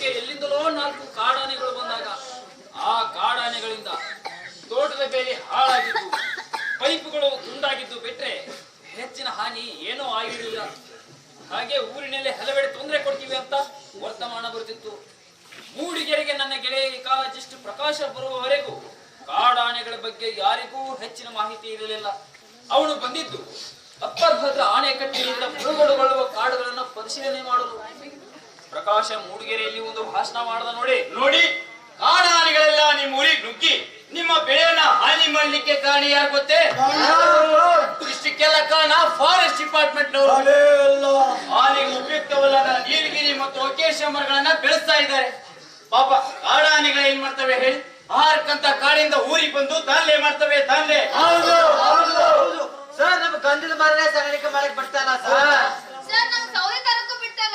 ತೋಟಕ್ಕೆ ಎಲ್ಲಿಂದಲೋ ನಾಲ್ಕು ಕಾಡಾನೆಗಳು ಬಂದಾಗ, ಆ ಕಾಡಾನೆಗಳಿಂದ ತೋಟದ ಬೇಲಿ ಹಾಳಾಗಿದ್ದು, ಪೈಪ್ಗಳು ತುಂಡಾಗಿದ್ದು ಬಿಟ್ರೆ ಹೆಚ್ಚಿನ ಹಾನಿ ಏನೂ ಆಗಿರಲಿಲ್ಲ. ಹಾಗೆ ಊರಿನಲ್ಲಿ ಹಲವೆಡೆ ತೊಂದರೆ ಕೊಡ್ತೀವಿ ಅಂತ ವರ್ತಮಾನ ಬರುತ್ತಿತ್ತು ಮೂಡಿಗೆರೆಗೆ ನನ್ನ ಗೆಳೆಯ ಕಾಲಜಿಸ್ಟ್ ಪ್ರಕಾಶ ಬರುವವರೆಗೂ ಕಾಡಾನೆಗಳ ಬಗ್ಗೆ ಯಾರಿಗೂ ಹೆಚ್ಚಿನ ಮಾಹಿತಿ ಇರಲಿಲ್ಲ. ಅವನು ಬಂದಿದ್ದು ಅಪ್ಪರ್ ಭದ್ರ ಆಣೆಕಟ್ಟಿನಿಂದ ಮುಳುಗಡೆಗೊಳ್ಳುವ ಕಾಡುಗಳನ್ನು ಪರಿಶೀಲನೆ ಮಾಡಲು. ಪ್ರಕಾಶ ಮೂಡಿಗೆರೆಯಲ್ಲಿ ಒಂದು ಭಾಷಣ ಮಾಡಿದ ನೋಡಿ. ನೋಡಿ ಕಾಡಾನೆಗಳೆಲ್ಲ ನಿಮ್ಮ ಊರಿಗೆ ನುಗ್ಗಿ ನಿಮ್ಮ ಬೆಳೆಯನ್ನ ಹಾನಿ ಮಾಡ್ಲಿಕ್ಕೆ ಕಾರಣ ಯಾರು ಗೊತ್ತೇ? ಇಷ್ಟಕ್ಕೆಲ್ಲ ಕಾರಣ ಫಾರೆಸ್ಟ್ ಡಿಪಾರ್ಟ್ಮೆಂಟ್ ನವರು. ಆನೆಗೆ ಉಪಯುಕ್ತವಲ್ಲದ ನೀಲಗಿರಿ ಮತ್ತು ಒಕೇಶ ಮರಗಳನ್ನ ಬೆಳೆಸ್ತಾ ಇದ್ದಾರೆ. ಪಾಪ ಕಾಡಾನೆಗಳು ಏನ್ ಮಾಡ್ತವೆ ಹೇಳಿ? ಆಹಾರಕ್ಕಂತ ಕಾಡಿಂದ ಊರಿಗೆ ಬಂದು ದಾನ್ಲೆ ಮಾಡ್ತವೆ ಹೌದು ಸರ್ ನಮ್ ಗಂಧದ ಮರನೇ ಸಾಗಾಣಿಕೆ ಮಾಡಕ್ ಬರ್ತಾನ ಸರ್ ಸರ್ ನಂಗೆ ಸೌದೆ ತರಕ್ಕೂ ಬಿಡ್ತಾರ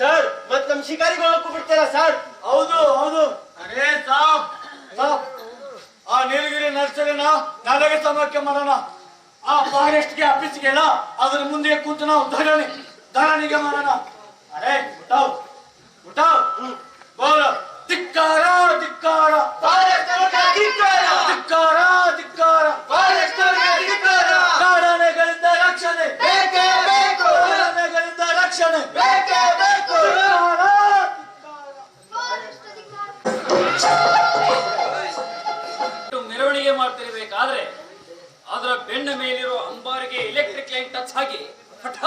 ಸರ್ ಮತ್ ನಮ್ ಶಿಕಾರಿಗಳು ಬಿಡ್ತಾರ ಸರ್? ಹೌದು ಹೌದು. ಅರೇ ಸಾಬ್. ಸಾಬ್. ಆ ನೀಲಗಿರಿ ನರ್ಸರಿನ ನಾಳೆಗೆ ಸಮಕ್ಕೆ ಮಾಡೋಣ. ಆ ಫಾರೆಸ್ಟ್ಗೆ ಆಫೀಸ್ಗೆಲ್ಲ ಅದ್ರ ಮುಂದೆ ಕೂತು ನಾವು ಧರಣಿ ಧರಣಿಗೆ ಮಾಡೋಣ. ಅರೇ ಉಟಾವ್ ಉಟಾವ್ ಬೋಲ. ಧಿಕ್ಕಾರ ಧಿಕ್ಕಾರ. ಧಿಕ್ಕಾರ ಧಿಕ್ಕಾರ.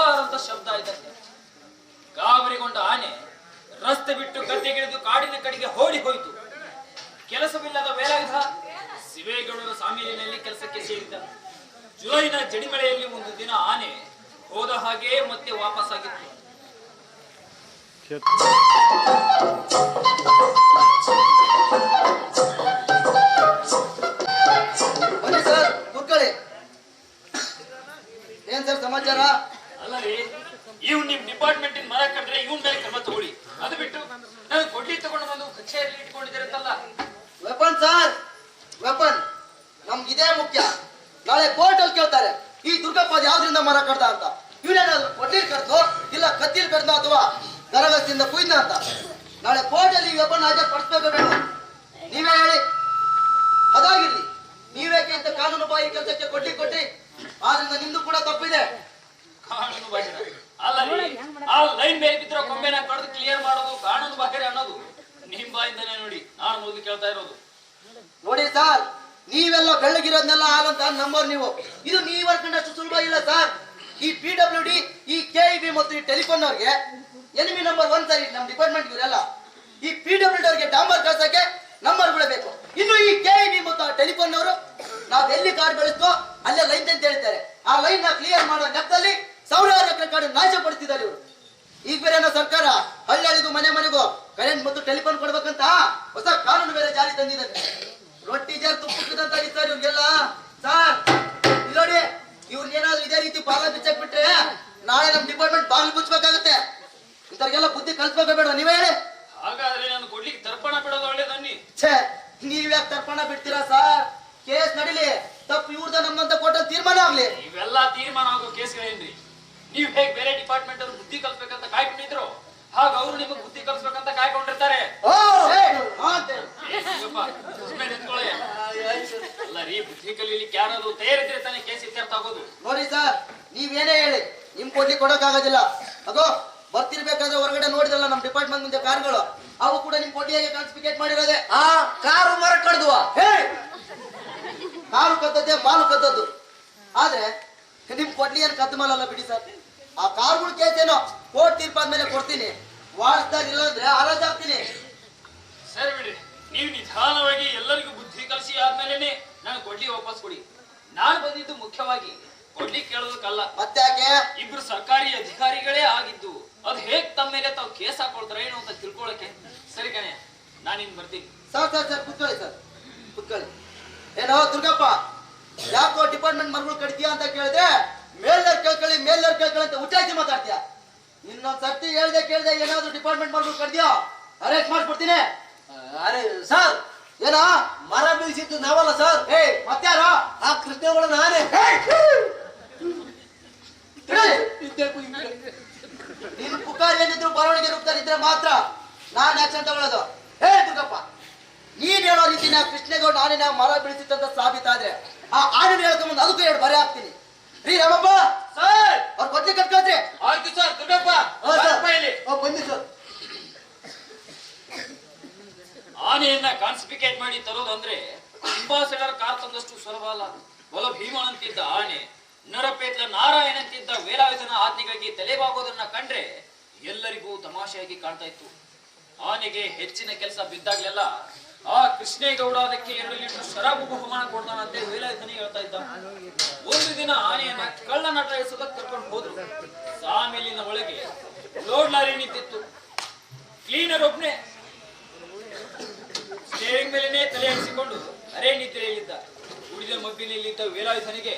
ಹಠಾರ್ ಅಂತ ಶಬ್ದ ಆಯ್ತಂತೆ ಗಾಬರಿಗೊಂಡ ಆನೆ ರಸ್ತೆ ಬಿಟ್ಟು ಗದ್ದೆಗಿಳಿದು ಕಾಡಿನ ಕಡೆಗೆ ಓಡಿ ಹೋಯಿತು. ಕೆಲಸವಿಲ್ಲದ ವೇಲಾಯುಧ ಶಿವೇಗೌಡರ ಸಾಮೀಲಿನಲ್ಲಿ ಕೆಲಸಕ್ಕೆ ಸೇರಿದ ಜುಲೈನ ಜಡಿಮಳೆಯಲ್ಲಿ ಒಂದು ದಿನ ಆನೆ ಹೋದ ಹಾಗೆ ಮತ್ತೆ ವಾಪಸ್ಸಾಗಿತ್ತು. ಏನ್ ಸರ್ ಸಮಾಚಾರ? ಅಲ್ಲ ರೀ ಇವ್ ನಿಮ್ ಡಿಪಾರ್ಟ್ಮೆಂಟ್ ಮರ ಕಂಡ್ರೆ ಇವನ್ ಮೇಲೆ ಕ್ರಮ ತಗೊಳ್ಳಿ. ಅದು ಬಿಟ್ಟು ನಾನು ಕೊಡ್ಲಿ ತಗೊಂಡು ಬಂದು ಕಚೇರಿಯಲ್ಲಿ ಇಟ್ಕೊಂಡಿದ್ದೀರಂತಲ್ಲ. Weapon sir, weapon. ನಮ್ಗೆ ಇದೇ ಮುಖ್ಯ. ನಾಳೆ ಕೋರ್ಟ್ ಅಲ್ಲಿ ಕೇಳ್ತಾರೆ, ಈ ದುರ್ಗಪ್ಪ ಯಾವ್ದ್ರಿಂದ ಮರ ಕಡ್ದ ಅಂತ. ಇವನೇನಾದ್ರು ಕೊಡ್ಲಿಲ್ ಕಡ್ದು ಇಲ್ಲ ಕತ್ತಿಲ್ ಕಡ್ದ ಅಥವಾ ಗರಗಸದಿಂದ ಕುಯ್ದ ಅಂತ. ನಾಳೆ ಕೋರ್ಟ್ ಅಲ್ಲಿ ಈ ವೆಪನ್ ಹಾಜರ್ ಪಡಿಸ್ಬೇಕು ಬೇಡ. ನೀವೇ ಹೇಳಿ. ಅದಾಗಿರ್ಲಿ. ನೀವೇಕೆ ಅಂತ ಕಾನೂನು ಬಾಯಿ ಕೆಲಸಕ್ಕೆ ಕೊಡ್ಲಿ ಕೊಟ್ಟಿ ಆದ್ರಿಂದ ನಿಮ್ದು ಕೂಡ ತಪ್ಪಿದೆ. ಕಾನೂನು ಬಾಹಿರ ಅಲ್ಲ ಆ ಲೈನ್ ಮೇಲೆ ಬಿದ್ದಿರೋ ಕೊಂಬೆನ ಕಡ್ದು ಕ್ಲಿಯರ್ ಮಾಡೋದು ಕಾನೂನು ಬಾಹಿರ ಅನ್ನೋದು. ನಿಮ್ ಬಾಯಿಂದನೇ ನೋಡಿ, ನಾನು ಮೊದಲು ಕೇಳ್ತಾ ಇರೋದು. ನೋಡಿ ಸರ್, ನೀವೆಲ್ಲ ಬೆಳ್ಳಗಿರೋದನ್ನೆಲ್ಲ ಆಗಂತ ನಂಬರ್ ನೀವು. ಇದು ನೀವ್ ಅಷ್ಟು ಸುಲಭ ಇಲ್ಲ ಸರ್. ಈ ಪಿ ಡಬ್ಲ್ಯೂ ಡಿ ಈ ಕೆ ಬಿ ಮತ್ತು ಈ ಟೆಲಿಫೋನ್ ಅವ್ರಿಗೆ ಎನಿಮಿ ನಂಬರ್ ಒನ್ ಸರ್ ನಮ್ಮ ಡಿಪಾರ್ಟ್ಮೆಂಟ್ ಇವರೆಲ್ಲ. ಈ ಪಿ ಡಬ್ಲ್ಯೂ ಡಿ ಅವ್ರಿಗೆ ಡಾಂಬರ್ ಕಳ್ಸಕ್ಕೆ ನಂಬರ್ ಬೇಕು. ಇನ್ನು ಈ ಕೆ ಬಿ ಮತ್ತು ಟೆಲಿಫೋನ್ ಅವರು ನಾವ್ ಎಲ್ಲಿ ಕಾರ್ಡ್ ಬೆಳೆಸ್ತೋ ಅಲ್ಲೇ ಲೈನ್ ಅಂತ ಹೇಳ್ತಾರೆ. ಆ ಲೈನ್ನ ಕ್ಲಿಯರ್ ಮಾಡೋ ಲೆಕ್ಕದಲ್ಲಿ ಸಾವಿರಾರು ಎಕರೆ ಕಾಡು ನಾಶಪಡಿಸಿದ್ದಾರೆ ಇವರು. ಈಗ ಬೇರೆ ಏನೋ ಸರ್ಕಾರ ಹಳ್ಳಿಗೂ ಮನೆ ಮನೆಗೂ ಕರೆಂಟ್ ಮತ್ತು ಟೆಲಿಫೋನ್ ಕೊಡ್ಬೇಕಂತ ಹೊಸ ಕಾನೂನು ಬೇರೆ ಜಾರಿ ತಂದಿದೆ. ರೊಟ್ಟಿ ಜಾರ್ ತುಪ್ಪಕ್ಕದಂತ ಸರ್ ಇವ್ರಿಗೆಲ್ಲ. ಸರ್ ಇಲ್ಲೋಡಿ ನೋಡಿ ಇವ್ರನ್ನ ಏನಾದ್ರು ಇದೇ ರೀತಿ ಪಾಲ ಬಿಚ್ಚಕ್ ಬಿಟ್ರೆ ನಾಳೆ ನಮ್ ಡಿಪಾರ್ಟ್ಮೆಂಟ್ ಬಾಗಿಲು ಮುಚ್ಚಬೇಕಾಗತ್ತೆ ಇಂಥವ್ರಿಗೆಲ್ಲ ಬುದ್ಧಿ ಕಲ್ಸ್ಬೇಕು ಬೇಡ ನೀವೇ ಹೇಳಿ. ಹಾಗಾದ್ರೆ ನಾನು ಕೊಡ್ಲಿಕ್ಕೆ ತರ್ಪಣ ಬಿಡೋದು ಒಳ್ಳೇದನ್ನಿ ಛೇ ನೀವ್ ಯಾಕೆ ತರ್ಪಣ ಬಿಡ್ತೀರಾ ಸರ್? ಕೇಸ್ ನಡಿಲಿ. ತಪ್ಪು ಇವ್ರದ ನಮ್ಮಂತ ಕೊಟ್ಟ ತೀರ್ಮಾನ ಆಗ್ಲಿ. ಇವೆಲ್ಲ ತೀರ್ಮಾನ ಆಗೋ ಕೇಸ್ಗಳೇನ್ರಿ ನೀವ್ ಹೇಗ್ ಬೇರೆ ಡಿಪಾರ್ಟ್ಮೆಂಟ್ ಅವ್ರು ಬುದ್ಧಿ ಕಲ್ಸ್ಬೇಕಂತ ಕಾಯ್ಕೊಂಡಿದ್ರು? ಹಾಗ ಅವ್ರು ನಿಮಗೆ ಬುದ್ಧಿ ಕಲ್ಸ್ಬೇಕಂತ ಕಾಯ್ಕೊಂಡಿರ್ತಾರೆ. ಅಲ್ಲ ರೀ ಬುದ್ಧಿ ಕಲೀಲಿಕ್ಕೆ ಯಾರಾದ್ರು ತಯಾರಿದ್ರೆ ತಾನೇ ಕೇಸ್ ಇತ್ಯರ್ಥ ಆಗೋದು. ನೋಡಿ ಸರ್ ನೀವೇನೇ ಹೇಳಿ ನಿಮ್ ಕೊಡ್ಲಿ ಕೊಡಕ್ಕಾಗೋದಿಲ್ಲ. ಅದು ಬರ್ತಿರ್ಬೇಕಾದ್ರೆ ಹೊರಗಡೆ ನೋಡಿದ್ರಲ್ಲ ನಮ್ ಡಿಪಾರ್ಟ್ಮೆಂಟ್ ಮುಂದೆ ಕಾರ್ಗಳು. ಅವು ಕೂಡ ನಿಮ್ ಕೊಡ್ಲಿಯಾಗೆ ಕಾನ್ಸ್ಪಿಕೇಟ್ ಮಾಡಿರೋದೆ? ಆ ಕಾರು ಮರ ಕಡ್ದುವ ಹೇ ಕಾರು ಕದ್ದದ್ದೇ ಬಾಲು ಕದ್ದದ್ದು. ಆದ್ರೆ ನಿಮ್ ಕೊಡ್ಲಿ ಏನ್ ಕದ್ದು ಮಾಲಲ್ಲ ಬಿಡಿ ಸರ್? ಆ ಕಾರ್ಗಳು ಕೇಳ್ತೇನೋ ಕೋರ್ಟ್ ಕೋರ್ಟ್ ತೀರ್ಪಾದ್ಮೇಲೆ ಕೊಡ್ತೀನಿ. ವಾರಸ್ದಾಗ ಇಲ್ಲ ಅಂದ್ರೆ ಹರಾಜ್ ಆಗ್ತೀನಿ. ಸರಿ ಬಿಡಿ ನೀವು ನಿಧಾನವಾಗಿ ಎಲ್ಲರಿಗೂ ಬುದ್ಧಿ ಕಲಿಸಿ ಆದ್ಮೇಲೆ ನಾನು ಕೊಡ್ಲಿ ವಾಪಸ್ ಕೊಡಿ. ನಾನು ಬಂದಿದ್ದು ಮುಖ್ಯವಾಗಿ ಕೊಡ್ಲಿ ಕೇಳೋದಕ್ಕಲ್ಲ. ಮತ್ತೆ ಯಾಕೆ? ಇಬ್ರು ಸರ್ಕಾರಿ ಅಧಿಕಾರಿಗಳೇ ಆಗಿದ್ದು ಅದ್ ಹೇಗ್ ತಮ್ಮ ಮೇಲೆ ತಾವು ಕೇಸ್ ಹಾಕೊಳ್ತಾರೆ ಏನು ಅಂತ ತಿಳ್ಕೊಳಕ್ಕೆ? ಸರಿ ಕಣೆ ನಾನಿನ್ ಬರ್ತೀನಿ. ಸರ್ ಸರ್ ಸರ್ ಕುತ್ಕೊಳ್ಳಿ ಸರ್. ಕುತ್ಕೊಳ್ಳಿ. ಏನೋ ದುರ್ಗಪ್ಪ ಯಾಕೋ ಡಿಪಾರ್ಟ್ಮೆಂಟ್ ಮರಗಳು ಕಟ್ತೀಯಾ ಅಂತ ಕೇಳಿದ್ರೆ ಮೇಲ್ದರ್ ಕೇಳ್ಕೊಳ್ಳಿ ಮೇಲ್ದರ್ ಕೇಳ್ಕೊಳ್ಳಿ ಅಂತ ಉಚ್ಚಾಯಿಸಿ ಮಾತಾಡ್ತೀಯ? ಇನ್ನೊಂದ್ ಸರ್ತಿ ಹೇಳ್ದೆ ಕೇಳ್ದೆ ಏನಾದ್ರು ಡಿಪಾರ್ಟ್ಮೆಂಟ್ ಮರಗಳು ಕಟ್ತೀಯೋ ಅರೆಸ್ಟ್ ಮಾಡ್ಬಿಡ್ತೀನಿ. ಅರೆ ಸರ್ ಏನ? ಮರ ಬೀಳ್ಸಿದ್ದು ನಾವಲ್ಲ ಸರ್. ಏ ಮತ್ತಾರ? ಆ ಕೃಷ್ಣಗಳು ನಾನೇ. ನಿನ್ ಪುಕಾರ್ ಏನಿದ್ರು ಬರವಣಿಗೆ ರೂಪದಲ್ಲಿ ಇದ್ರೆ ಮಾತ್ರ ನಾನ್ ಆಕ್ಷನ್ ತಗೊಳ್ಳೋದು. ಹೇ ದುರ್ಗಪ್ಪ! ನೀನ್ ಹೇಳೋ ನಾ ಕೃಷ್ಣೇಗೌಡ ಆನೆನ ಮರ ಬೀಳಿಸಿತ್ತಂತ ಸಾಬೀತಾದ್ರೆ ಆ ಆನೆ ಹೇಳ್ಕೊಂಬಂದು ಅದಕ್ಕೂ ಎರಡು ಬರೆ ಹಾಕ್ತೀನಿ. ರೀ ರಾಮಪ್ಪ! ಸರ್! ಅವ್ರ ಕೊಡ್ಲಿ ಕಟ್ಕೊಳ್ರಿ ಆಯ್ತು ಸರ್ ದುರ್ಗಪ್ಪ ಬನ್ನಿ. ಸರ್. ಆನೆಯನ್ನ ಕಾನ್ಸಿಫಿಕೇಟ್ ಮಾಡಿ ತರೋದಂದ್ರೆ ಅಂಬಾಸಡರ್ ಕಾರ್ ತಂದಷ್ಟು ಸುಲಭ ಅಲ್ಲ. ಒಲ ಭೀಮನಂತಿದ್ದ ಆನೆ ನರಪೇತ್ಲ ನಾರಾಯಣಂತಿದ್ದ ವೇಲಾಯುಧನ ಆಜ್ಞೆಗಾಗಿ ತಲೆಬಾಗೋದನ್ನ ಕಂಡ್ರೆ ಎಲ್ಲರಿಗೂ ತಮಾಷೆಯಾಗಿ ಕಾಣ್ತಾ ಇತ್ತು. ಆನೆಗೆ ಹೆಚ್ಚಿನ ಕೆಲಸ ಬಿದ್ದಾಗ್ಲೆಲ್ಲ ಆ ಕೃಷ್ಣೇಗೌಡ ಅದಕ್ಕೆ ಎರಡು ಲೀಟರ್ ಬಹುಮಾನ ಕೊಡ್ತಾನಂತೆ ವೇಲಾಯುಧನಿಗೆ ಹೇಳ್ತಾ ಇದ್ದ. ಒಂದು ದಿನ ಆನೆಯನ್ನ ಕಳ್ಳ ನಟ ಎಸೋದಕ್ಕೆ ಕರ್ಕೊಂಡು ಹೋದ್ರು. ಸಾಮೇಲಿನ ಒಳಗೆ ಲೋಡ್ ಲಾರಿ ನಿಂತಿತ್ತು. ಕ್ಲೀನರ್ ಒಬ್ನೇ ಸ್ಟೇರಿಂಗ್ ಮೇಲೇನೆ ತಲೆ ಅಡಿಸಿಕೊಂಡು ಅರೆ ನಿದ್ರೆಯಲ್ಲಿದ್ದ. ಉಳಿದ ಮಬ್ಬಿನಲ್ಲಿದ್ದ ವೇಲಾಯತನಿಗೆ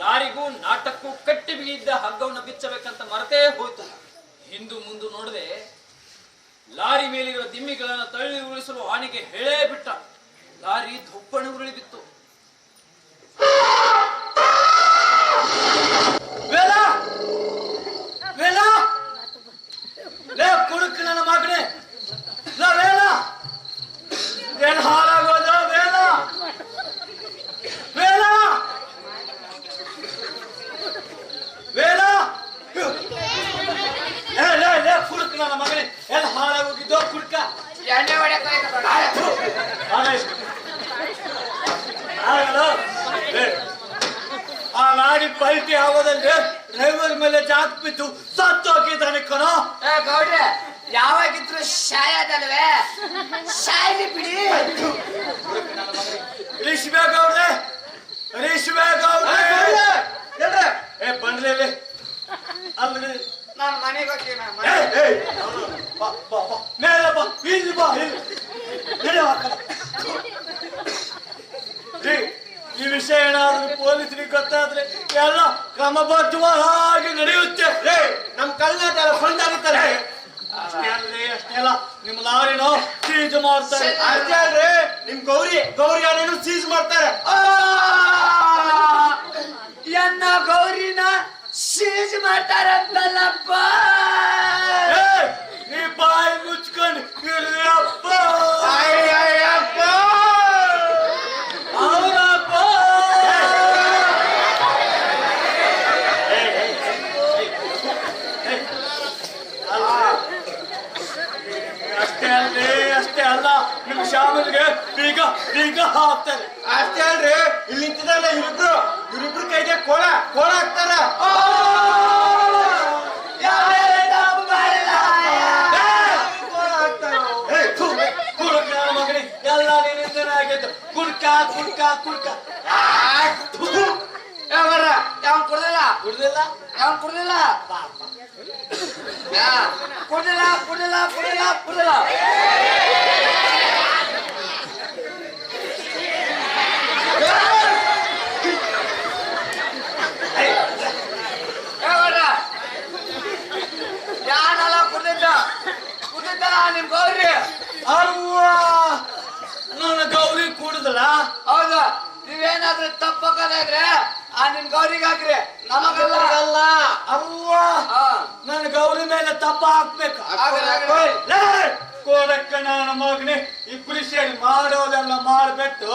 ಲಾರಿಗೂ ನಾಟಕ್ಕೂ ಕಟ್ಟಿ ಬಿಗಿದ್ದ ಹಗ್ಗವನ್ನು ಬಿಚ್ಚಬೇಕಂತ ಮರತೇ ಹೋಯ್ತು. ಹಿಂದು ಮುಂದು ನೋಡದೆ ಲಾರಿ ಮೇಲಿರುವ ದಿಮ್ಮಿಗಳನ್ನು ತಳ್ಳಿ ಉರುಳಿಸಲು ಆನೆಗೆ ಹೇಳೇ ಬಿಟ್ಟ. ಲಾರಿ ಧೊಪ್ಪಣೆ ಉರುಳಿ ಬಿತ್ತು. ಕುಡುಕ್ ನನ್ನ ಮಗನೇ ಲೇ ವೇಲ ಏನ್ ಹಾಳಾಗೋದ ವೇಲ ವೇಲ ವೇಲ ಏ ಲೇ ಲೇ ಕುಡುಕ್ ನನ್ನ ಮಗನೇ ಏನ್ ಹಾಳಾಗೋಗಿದ್ದೋ ಕುಡ್ಕ ಎಣ್ಣೆ ಹೊಡ್ಯಕ್ ಹೋಯ್ತು ಕಣ. ಆಗಲ್ಲ ಏ, ಲಾರಿ ಪಲ್ಟಿ ಆಗೋದಂದ್ರೆ ಡ್ರೈವರ್ ಮೇಲೆ ಜಾಕ್ ಬಿದ್ದು ಸತ್ತು ಹಾಕಿದ್ದಾನೆ ಕಣೋ. ಏ ಗೌಡ್ರೆ ಯಾವಾಗಿದ್ರು ಶಾಯದಲ್ವೇ ಶಾಯಲಿ ಬಿಡಿ. ರೇಷ್ಮೆ ಗೌಡ್ರೆ ರೇಷ್ಮೆ ಗೌಡ್ರೆ. ಏ ಬಂದ್ರೆ ಅಲ್ಲಿ. ಅಲ್ಲಿ ನಾನು ಮನೆಗೆ ಹೋಗ್ತೀನಿ ನಾನು ಮನೆಗೆ. ಬಾ, ಬಾ, ಬಾ. ಮೇಲೆ ಬಾ ಇಲ್ಲಿ ಬಾ ಇಲ್ಲಿ ನಡೆ ಆ ಕಡೆ. ರೀ, ಈ ವಿಷಯ ಏನಾದ್ರೂ ಪೊಲೀಸರಿಗೆ ಗೊತ್ತಾದ್ರೆ ಎಲ್ಲ ಕ್ರಮಬದ್ಧವಾಗಿ ನಡೆಯುತ್ತೆ. ರೇ ನಮ್ ಕಲ್ಲ ಎಲ್ಲ ಫಂಡ್ ಆಗುತ್ತಾರೆ ಅಷ್ಟೇ ಅಲ್ರಿ ಅಷ್ಟೇ ಅಲ್ಲ ನಿಮ್ಮ ಲಾರಿನೋ ಸೀಜ್ ಮಾಡ್ತಾರೆ. ಅಷ್ಟೇ ಅಲ್ರಿ ನಿಮ್ ಗೌರಿ ಗೌರಿ ಆನೆನು ಸೀಜ್ ಮಾಡ್ತಾರೆ. ಎನ್ನ ಗೌರಿನ ಸೀಜ್ ಮಾಡ್ತಾರಂತಲ್ಲಪ್ಪ ಏ, ನೀ ಬಾಯಿ ಮುಚ್ಕೊಂಡು ಇರ್ರಿಯಪ್ಪ. ಅಯ್ಯಯ್ಯಪ್ಪ. ಅವರಪ್ಪ. ಅಲ್ಲ. ಅಷ್ಟೇ ಅಲ್ರಿ ಅಷ್ಟೇ ಅಲ್ಲ ನಿಮ್ ಶಾಮಿಲ್ಗೆ ಬೀಗ ಬೀಗ ಹಾಕ್ತಾರೆ. ಅಷ್ಟೇ ಅಲ್ರಿ ಇಲ್ಲಿ ನಿಂತಿದಲ್ಲ ಇವ್ರಿಬ್ರು. ಇವ್ರಿಬ್ರು ಕೈಗೆ ಕೋಳ ಕೋಳ ಹಾಕ್ತಾರ. ಎಲ್ಲ ನಿನ್ನಿಂದನೇ ಆಗಿದ್ದು ಕುಡ್ಕ ಕುಡ್ಕ ಕುಡ್ಕ. ಯಾವರ ಯಾವ ಕುಡ್ದಿಲ್ಲ? ಕುಡ್ದಿಲ್ಲ. ಯಾವ ಕುಡ್ದಿಲ್ಲ? ಕುಡ್ದಿಲ್ಲ ಕುಡ್ದಿಲ್ಲ ಕುಡ್ದಿಲ್ಲ ಕುಡ್ದಿಲ್ಲ. ನಿಮ್ ಗೌರಿ ಅವ್ವ! ನನ್ನ ಗೌರಿ ಕುಡ್ದಲ್ಲ? ಹೌದು. ನೀವೇನಾದ್ರೂ ತಪ್ಪಕ್ಕದಾದ್ರೆ ಆ ನಿಮ್ ಗೌರಿಗೆ ಹಾಕ್ರಿ. ನಮಗಲ್ಲ ಅಲ್ಲ ಅವ್ವ! ನನ್ನ ಗೌರಿ ಮೇಲೆ ತಪ್ಪ ಹಾಕ್ಬೇಕು. ಕೋಡಕ್ಕ ನನ್ನ ಮಗನೇ ಇಬ್ರು ಸೇರಿ ಮಾಡೋದೆಲ್ಲ ಮಾಡ್ಬಿಟ್ಟು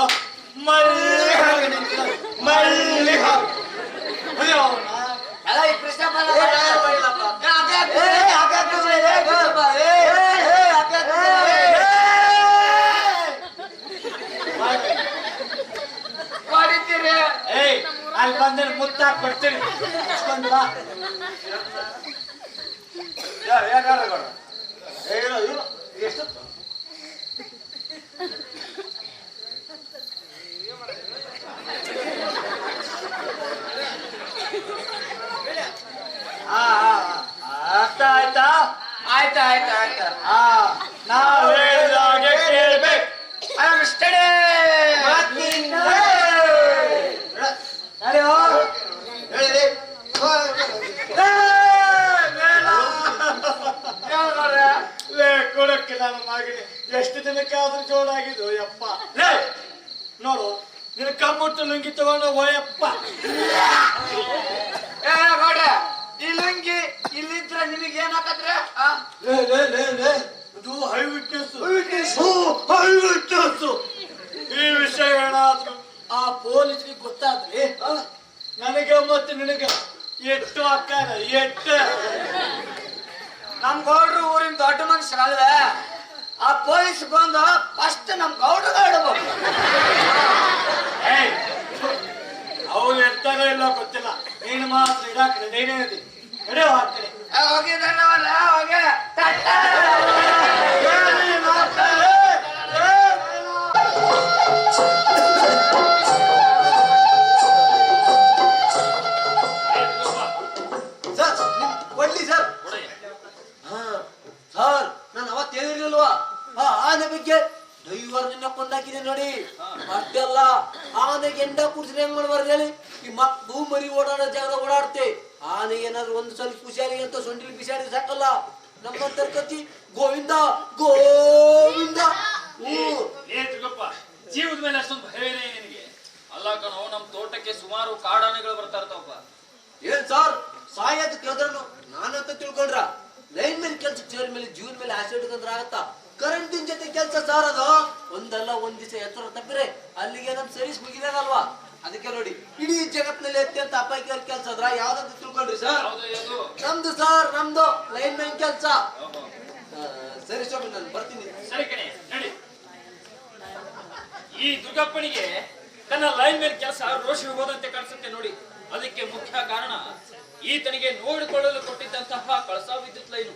ಮಳ್ಳಿ ಮಲ್ಲಿ ನಿಂತ್ಕೊಳ್ಳಿ. ಮಳ್ಳಿ ಹಾಗೆ. ಅಯ್ಯೋ, ನಾ- ಎಲ್ಲ ಈ ಕೃಷ್ಣ ಬರ ಏ, ಯಾರು ಮಾಡಿಲ್ಲಪ್ಪ? ಏ, ಹಾಗೆ ಹಾಕಿದ್ರೆ, ಏ, ಗೌರಪ್ಪ, ಏ, ಏ, ಏ, ಹಾಗೆ ಹಾಕಿದ್ರೆ, ಏ. ಮಾಡಿದ್ದೀರಿ ಏಯ್ ಅಲ್ಲಿ ಬಂದ್ರೆ ಮುತ್ತಾಕ್ ಕೊಡ್ತೀನಿ ಯಾರು ಯಾರು ಇವ್ರು, ಇವ್ರು. ಎಷ್ಟು ಆ, ಆ, ಆ, ಅರ್ಥ ಆಯ್ತಾ ಆಯ್ತು ಆಯ್ತು ಆಯ್ತು ಆ ನಾವ್ ಹೇಳಿದಾಗೆ ಕೇಳ್ಬೇಕು ಐ ಆಮ್ ಸ್ಟಡಿ ನಡೆಯೋ ಹೇಳಿರಿ ಲೇ ನನ್ನ ಮಗನೇ ಎಷ್ಟು ದಿನಕ್ಕಾದ್ರೂ ಜೋಡಾಗಿದ್ದು ಯಪ್ಪ. ನೋಡು ನಿನ್ನ ಕಮ್ಮುಟ್ಟು ಲುಂಗಿ ತಗೊಂಡು ಓಯಪ್ಪ ಗೌಡ್ರೆ ಈ ಲುಂಗಿ ಇಲ್ಲಿದ್ರ ನಿಮಗೆ ಏನಾಕತ್ರೆ ಇದು ಹೈ ವಿಟ್ನೆಸ್ ಹೈ ವಿಟ್ನೆಸ್ ಈ ವಿಷಯ ಏನಾದ್ರು ಆ ಪೊಲೀಸ್ಗೆ ಗೊತ್ತಾದ್ರಿ ನನಗೆ ಮತ್ತೆ ನಿನಗೆ ಎಷ್ಟು ಅಕ್ಕ ಎಷ್ಟು ನಮ್ ಗೌಡ್ರು ಊರಿನ ದೊಡ್ಡ ಮನುಷ್ಯರಲ್ವೇ? ಆ ಪೊಲೀಸ್ ಬಂದು ಫಸ್ಟ್ ನಮ್ ಇಡಬೇಕು ಏಯ್ ಅವ್ರು ಇರ್ತಾರೋ ಇಲ್ಲ ಗೊತ್ತಿಲ್ಲ. ನೀನು ಮಾತ್ರ ಇದಾಕ್ರೆ ನೀನೇ ಇದೆ ನಡೆಯೋ ಹೋಗಿ ಆನೆ ಬಗ್ಗೆ ಕೊಂದಾಕಿದೆ ನೋಡಿ. ಅಷ್ಟೆಲ್ಲ ಆನೆ ಎಂಡ ಕೂಡಿಸಿದ್ರೆ ಹೆಂಗ್ ಮಾಡ್ಬಾರ್ದು ಹೇಳಿ? ಈ ಮಕ್ಕಳು ಮರಿ ಓಡಾಡೋ ಜಾಗ ಓಡಾಡ್ತೆ. ಆನೆ ಏನಾದ್ರು ಒಂದು ಸ್ವಲ್ಪ ಹುಷಾರಿ ಅಂತ ಸೊಂಡಿಲಿ ಬಿಸಾಡಿ ಸಾಕಲ್ಲ. ನಮ್ಮ ತರ್ಕತಿ ಗೋವಿಂದ ಗೋವಿಂದ. ಜೀವದ ಮೇಲೆ ಅಷ್ಟೊಂದು ಭಯವೇನೇ ನಿನಗೆ. ಅಲ್ಲ ಕಣೋ ನಮ್ ತೋಟಕ್ಕೆ ಸುಮಾರು ಕಾಡಾನೆಗಳು ಬರ್ತಾ ಇರ್ತಾವಪ್ಪ. ಏನ್ ಸರ್? ಸಾಯದ ಕೇಳಿದ್ರು ನಾನಂತ ತಿಳ್ಕೊಂಡ್ರ? ಲೈನ್ ಮೇಲೆ ಕೆಲ್ಸ ಚೇರ್ ಮೇಲೆ ಜೀವನ ಮೇಲೆ ಆಸೆ ಹಿಡ್ಕೊಂಡ್ರ ಆಗತ್ತಾ? ಕರೆಂಟಿನ ಜೊತೆ ಕೆಲಸ ಸಾರದು? ಅದು ಒಂದಲ್ಲ ಒಂದ್ ದಿವಸ ಎತ್ತರ ತಪ್ಪಿರೆ ಅಲ್ಲಿಗೆ ನಮ್ ಸರ್ವಿಸ್ ಮುಗಿದಾಗಲ್ವಾ? ಅದಕ್ಕೆ ನೋಡಿ ಇಡೀ ಜಗತ್ತಿನಲ್ಲಿ ಅತ್ಯಂತ ಅಪಾಯಕಾರಿ ಕೆಲಸ ಅದ್ರ ಯಾವ್ದಂತ ತಿಳ್ಕೊಂಡ್ರಿ ಸರ್ ನಮ್ದು ಸರ್ ನಮ್ದು ಲೈನ್ ಮ್ಯಾನ್ ಕೆಲಸ. ಸರಿ ಸ್ವಾಮಿ ನಾನು ಬರ್ತೀನಿ. ಸರಿ ಕಣೆ ನಡಿ. ಈ ದುರ್ಗಪ್ಪನಿಗೆ ತನ್ನ ಲೈನ್ ಮೇಲೆ ಕೆಲಸ ರೋಷಿ ಹೋದಂತೆ ಕಾಣಿಸುತ್ತೆ ನೋಡಿ. ಅದಕ್ಕೆ ಮುಖ್ಯ ಕಾರಣ ಈತನಿಗೆ ನೋಡಿಕೊಳ್ಳಲು ಕೊಟ್ಟಿದ್ದಂತಹ ಕಳಸಾ ವಿದ್ಯುತ್ ಲೈನು